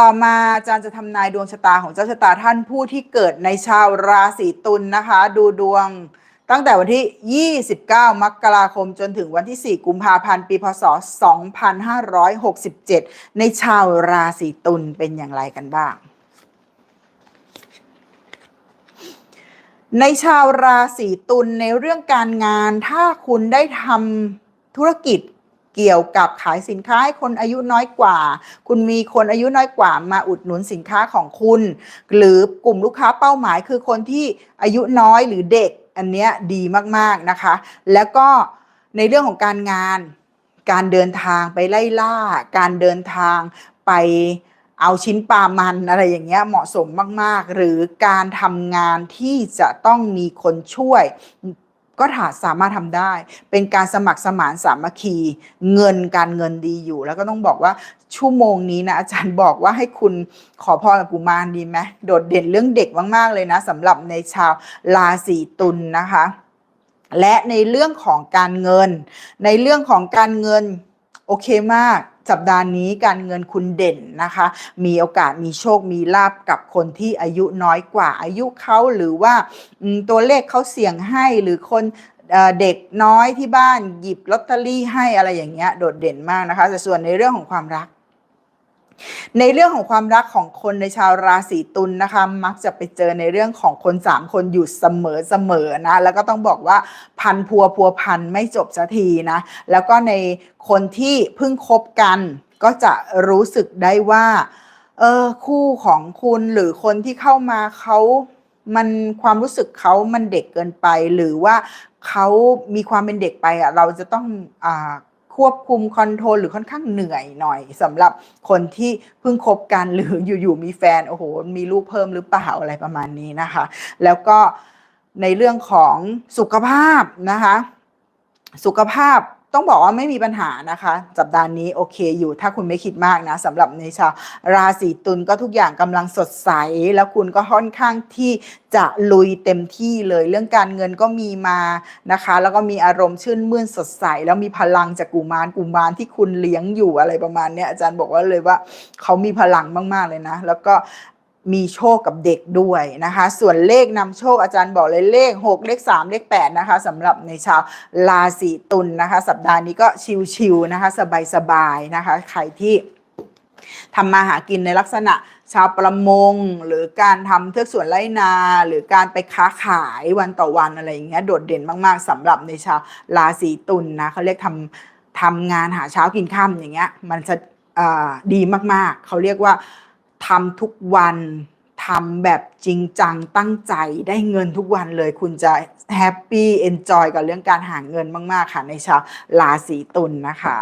ต่อมาอาจารย์จะทำนายดวงชะตาของเจ้าชะตาท่านผู้ที่เกิดในชาวราศีตุลนะคะ ดูดวงตั้งแต่วันที่ 29 มกราคมจนถึงวันที่ 4 กุมภาพันธ์ ปี พศ 2567 ในชาวราศีตุลเป็นอย่างไรกันบ้าง ในชาวราศีตุลในเรื่องการงานถ้าคุณได้ทำธุรกิจ เกี่ยวกับขายสินค้าให้คนอายุน้อยกว่า คุณมีคนอายุน้อยกว่ามาอุดหนุนสินค้าของคุณ หรือกลุ่มลูกค้าเป้าหมายคือคนที่อายุน้อยหรือเด็ก อันเนี้ยดีมากๆนะคะ แล้วก็ในเรื่องของการงาน การเดินทางไปไล่ล่า การเดินทางไปเอาชิ้นปลามันอะไรอย่างเงี้ยเหมาะสมมากๆ หรือการทำงานที่จะต้องมีคนช่วย ก็ถาสามารถทำได้ เป็นการสมัครสมานสามัคคี เงินการเงินดีอยู่ แล้วก็ต้องบอกว่าชั่วโมงนี้นะอาจารย์บอกว่าให้คุณขอพรกับกุมารดีไหมโดดเด่นเรื่องเด็กมากๆเลยนะสำหรับในชาวราศีตุลนนะคะ และในเรื่องของการเงิน ในเรื่องของการเงินโอเคมาก สัปดาห์นี้การเงินคุณเด่นนะคะ มีโอกาสมีโชคมีลาบกับคนที่อายุน้อยกว่าอายุเขาหรือว่าตัวเลขเขาเสี่ยงให้หรือคนเอ่อเด็กน้อยที่บ้านหยิบลอตเตอรี่ให้อะไรอย่างเงี้ยโดดเด่นมากนะคะแต่ส่วนในเรื่องของความรัก ในเรื่องของความรักของคนในชาวราศีตุลนะคะ มักจะไปเจอในเรื่องของคนสามคนอยู่เสมอเสมอนะ แล้วก็ต้องบอกว่าพันพัวพัวพันไม่จบสักทีนะ แล้วก็ในคนที่เพิ่งคบกัน ก็จะรู้สึกได้ว่า เออคู่ของคุณหรือคนที่เข้ามาเขามันความรู้สึกเขามันเด็กเกินไป หรือว่าเขามีความเป็นเด็กไปอะเราจะต้องอ่า ควบคุมคอนโทรลหรือค่อนข้างเหนื่อยหน่อยสำหรับคนที่เพิ่งคบกันหรืออยู่ๆมีแฟนโอ้โหมีลูกเพิ่มหรือเปล่าอะไรประมาณนี้นะคะ แล้วก็ในเรื่องของสุขภาพนะคะ สุขภาพ ต้องบอกว่าไม่มีปัญหานะคะสัปดาห์นี้โอเคอยู่ถ้าคุณไม่คิดมากนะสำหรับในชาวราศีตุลก็ทุกอย่างกำลังสดใส แล้วคุณก็ค่อนข้างที่จะลุยเต็มที่เลยเรื่องการเงินก็มีมานะคะ แล้วก็มีอารมณ์ชื่นมื่นสดใส แล้วมีพลังจากกุมารกุมารที่คุณเลี้ยงอยู่อะไรประมาณนี้อาจารย์บอกว่าเลยว่าเขามีพลังมาก ๆ เลยนะ แล้วก็ มีโชคกับเด็กด้วยนะคะ ส่วนเลขนำโชคอาจารย์บอกเลยเลข 6 เลข 3 เลข 8 นะคะสำหรับในชาวราศีตุลนนะคะ สัปดาห์นี้ก็ชิวๆนะคะ สบายๆนะคะ ใครที่ทำมาหากินในลักษณะชาวประมง หรือการทำเทือกสวนไร่นา หรือการไปค้าขายวันต่อวันอะไรอย่างเงี้ยโดดเด่นมากๆสำหรับในชาวราศีตุลนนะเขาเรียกทำทำงานหาเช้ากินค่ำอย่างเงี้ยมันจะดีมากๆเขาเรียกว่า ทำทุกวันทำแบบจริงจังตั้งใจได้เงินทุกวันเลย คุณจะแฮปปี้เอนจอยกับเรื่องการหาเงินมาก ๆ ค่ะ ในชาวราศีตุลนนะคะ